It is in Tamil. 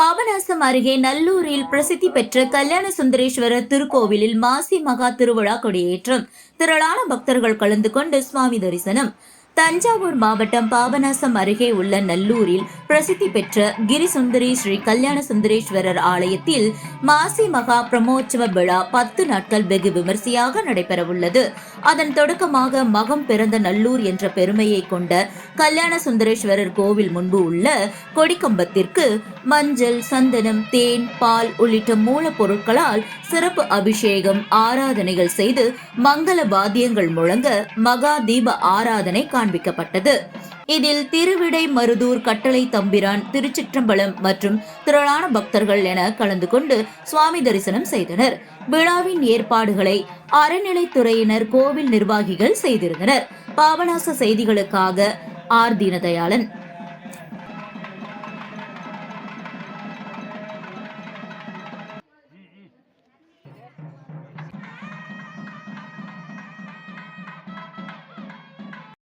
பாபநாசம் அருகே நல்லூரில் பிரசித்தி பெற்ற கல்யாண சுந்தரேஸ்வரர் திருக்கோவிலில் மாசி மகா திருவிழா கொடியேற்றம். திரளான பக்தர்கள் கலந்து கொண்டு சுவாமி தரிசனம். தஞ்சாவூர் மாவட்டம் பாபநாசம் அருகே உள்ள நல்லூரில் பிரசித்தி பெற்ற கிரிசுந்தரி ஸ்ரீ கல்யாண சுந்தரேஸ்வரர் ஆலயத்தில் மாசி மகா பிரமோற்சவ விழா பத்து நாட்கள் வெகு விமர்சையாக நடைபெறவுள்ளது. அதன் தொடக்கமாக மகம் பிறந்த நல்லூர் என்ற பெருமையை கொண்ட கல்யாண சுந்தரேஸ்வரர் கோவில் முன்பு உள்ள கொடிக்கம்பத்திற்கு மஞ்சள் சந்தனம் தேன் பால் உள்ளிட்ட மூலப்பொருட்களால் சிறப்பு அபிஷேகம் ஆராதனைகள் செய்து மங்கள வாத்தியங்கள் முழங்க மகா தீப ஆராதனை காண்பிக்கப்பட்டது. இதில் திருவிடை மருதூர் கட்டளை தம்பிரான் திருச்சிற்றம்பலம் மற்றும் திரளான பக்தர்கள் என கலந்து கொண்டு சுவாமி தரிசனம் செய்தனர். விழாவின் ஏற்பாடுகளை அறநிலைத்துறையினர் கோவில் நிர்வாகிகள் செய்திருந்தனர். பாபநாச செய்திகளுக்காக ஆர் தீனதயாளன்.